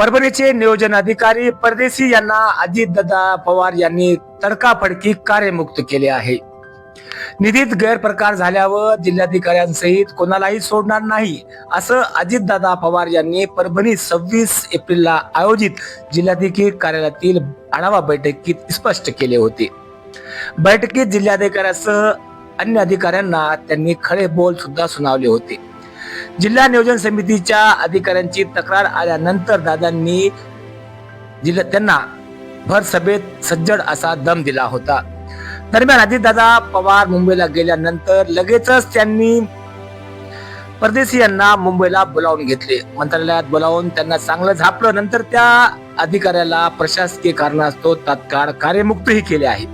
परभणीचे नियोजन अधिकारी परदेशी यांना अजितदादा पवार यांनी तडकाफडकी कार्यमुक्त केले आहे. निधीत गैरप्रकार झाल्यावर जिल्हाधिकाऱ्यांसहित कोणालाही सोडणार नाही असं अजितदादा पवार यांनी परभणी सव्वीस एप्रिलला आयोजित जिल्हाधिकारी कार्यालयातील आढावा बैठकीत स्पष्ट केले होते. बैठकीत जिल्हाधिकाऱ्यासह अन्य अधिकाऱ्यांना त्यांनी खडे बोल सुद्धा सुनावले होते. जिल्हा नियोजन समितीच्या अधिकाऱ्यांची तक्रार आल्यानंतर दादांनी जिल्हा त्यांना भर सभेत सज्जड असा दम दिला होता. दरम्यान अजितदादा पवार मुंबईला गेल्यानंतर लगेचच त्यांनी परदेशी यांना मुंबईला बोलावून घेतले. मंत्रालयात बोलावून त्यांना चांगलं झापलं. नंतर त्या अधिकाऱ्याला प्रशासकीय कारणास्तव तात्काळ कार्यमुक्तही केले आहे.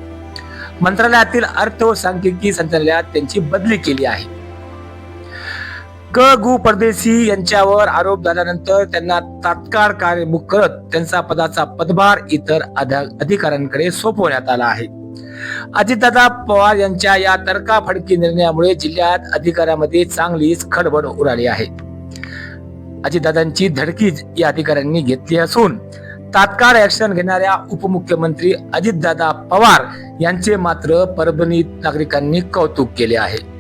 मंत्रालयातील अर्थ व सांख्यिकी संचालनालयात त्यांची बदली केली आहे. क गु परदेशी यांच्यावर आरोप झाल्यानंतर त्यांना तात्काळ कार्यमुख करत त्यांचा पदाचा पदभार इतर अधिकाऱ्यांकडे सोपवण्यात आला आहे. अजितदादा पवार यांच्या या तडकाफडकी निर्णयामुळे जिल्ह्यात अधिकाऱ्यामध्ये चांगलीच खडबड उडाली आहे. अजितदादांची धडकी या अधिकाऱ्यांनी घेतली असून तात्काळ ऍक्शन घेणाऱ्या उपमुख्यमंत्री अजितदादा पवार यांचे मात्र परभणीत नागरिकांनी कौतुक केले आहे.